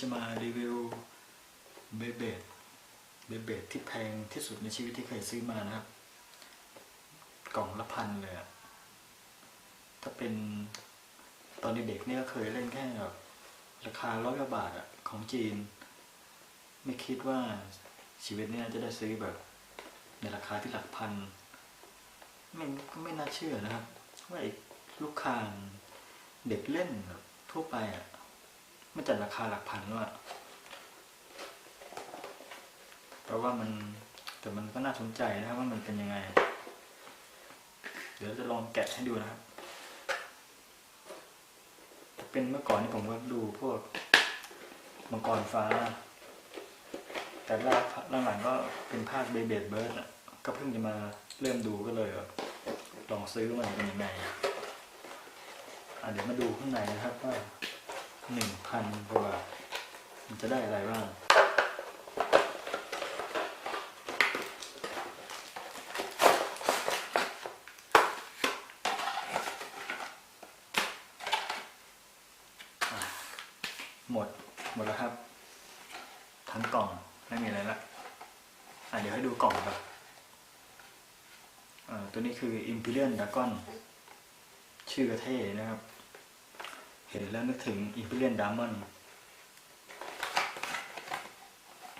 จะมารีวิวเบเบดเบเบดที่แพงที่สุดในชีวิตที่เคยซื้อมานะครับ กล่องละพันเลยอะถ้าเป็นตอนเด็กๆเนี่ยเคยเล่นแค่แบบราคาร้อยกว่าบาทอะของจีน ไม่คิดว่าชีวิตเนี่ยจะได้ซื้อแบบ ในราคาที่หลักพันไม่ก็ไม่น่าเชื่อนะครับ ว่าไอ้ลูกคางเด็กเล่นแบบทั่วไปอะ มันจัดราคาหลักพันแล้วอะเพราะว่ามันแต่มันก็น่าสนใจนะว่ามันเป็นยังไง เดี๋ยวจะลองแกะให้ดูนะครับเป็นเมื่อก่อนนี่ผมก็ดูพวกมังกรฟ้า แต่ล่าล่าหลังก็เป็นภาคเบเบดเบิร์ดอะก็เพิ่งจะมาเริ่มดูก็เลยลองซื้อมันเป็นยังไงอะเดี๋ยวมาดูข้างในนะครับว่า หนึ่งพันกว่าบาทมันจะได้อะไรบ้างหมดหมดแล้วครับ ทั้งกล่องไม่มีอะไรละอะเดี๋ยวให้ดูกล่องครับอ่าตัวนี้คือ Imperial Dragon ชื่อกระเท่นะครับ เห็นแล้วนึกถึง Imperial Diamond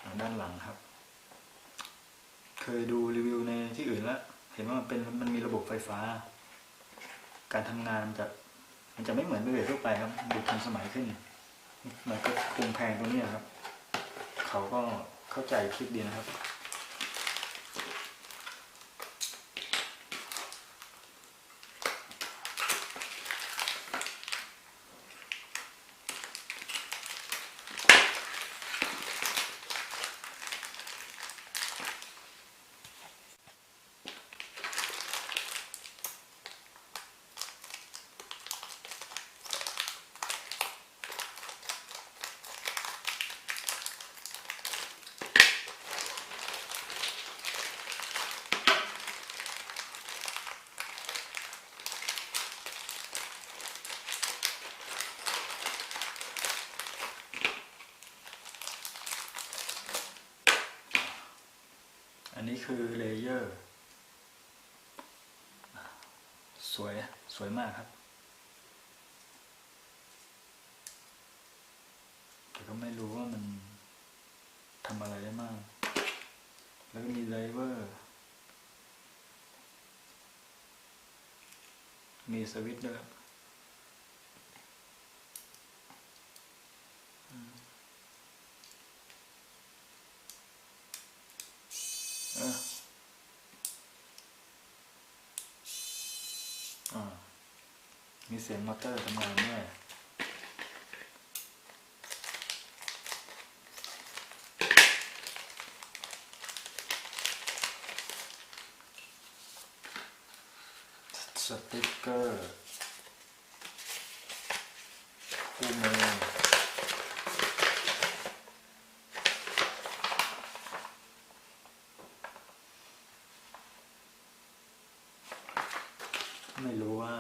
อ่าด้านหลังครับ เคยดูรีวิวในที่อื่นแล้ว เห็นว่ามันเป็นมันมีระบบไฟฟ้า การทำงานจะมันจะไม่เหมือนเบเบทั่วไปครับดูทันสมัยขึ้น มันก็คงแพงตรงนี้ครับ เขาก็เข้าใจคิดดีนะครับ นี้คือเลเยอร์ สวย สวยมากครับ แต่ก็ไม่รู้ว่ามันทำอะไรได้มาก แล้วก็มีไลเวอร์ มีสวิตช์ด้วยครับ เอออ่ามี เสียงมอเตอร์ทำงานด้วยสติ๊กเกอร์คู่มือ ไม่รู้ว่า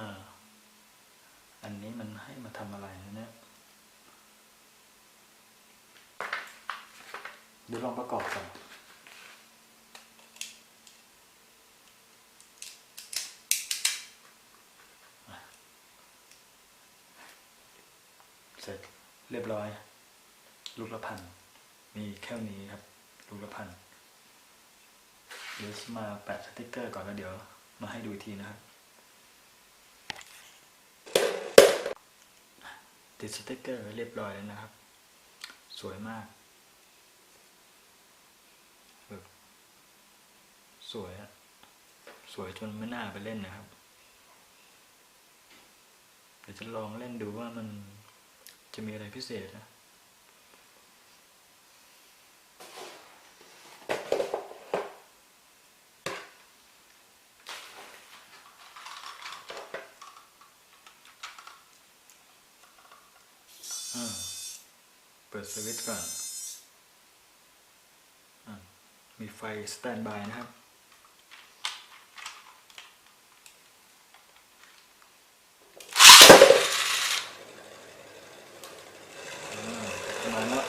อันนี้มันให้มาทำอะไรนะเนี่ย เดี๋ยวลองประกอบก่อนเสร็จเรียบร้อย ลูกละพัน มีแค่นี้ครับ ลูกละพัน เดี๋ยวมาแปะสติกเกอร์ก่อนแล้วเดี๋ยว มาให้ดูอีกทีนะครับติดสติกเกอร์เรียบร้อยแล้วนะครับ สวยมากแบบ สวยอะสวยจนไม่น่าไปเล่นนะครับ เดี๋ยวจะลองเล่นดูว่ามันจะมีอะไรพิเศษนะอ่าเปิดสวิตช์ก่อนอามีไฟสแตนบายนะครับ อ่า มาแล้ว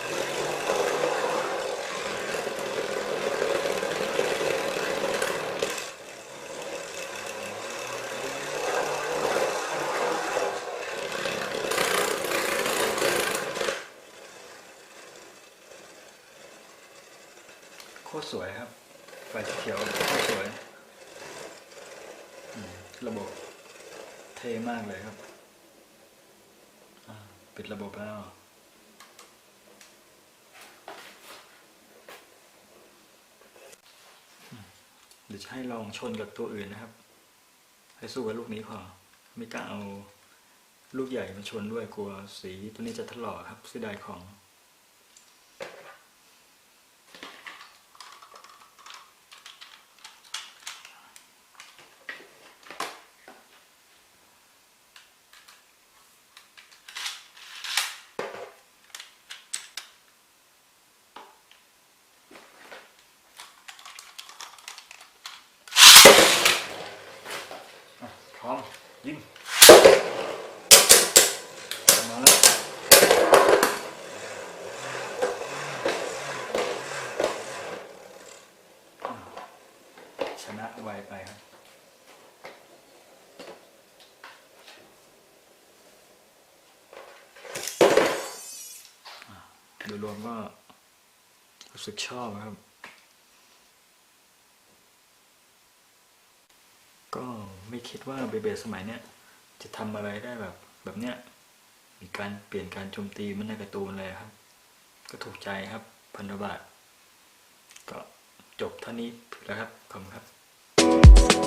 โคตรสวยครับ ไฟเขียวโคตรสวย ระบบเท่มากเลยครับ ปิดระบบแล้วเดี๋ยวจะให้ลองชนกับตัวอื่นนะครับ ให้สู้กับลูกนี้พอ ไม่กล้าเอาลูกใหญ่มาชนด้วยกลัวสีตัวนี้จะถลอกครับเสียดายของ อะพร้อมยิงมาแล้วอะช นะไวไปครับโดยรวมก็รู้สึกชอบครับ ก็ไม่คิดว่าเบเบสมัยเนี้ยจะทำอะไรได้แบบแบบเนี้ยมีการเปลี่ยนการโจมตีมันในการ์ตูนเลยครับ ก็ถูกใจครับพันธบาทก็จบเท่านี้แล้วครับ ขอบคุณครับ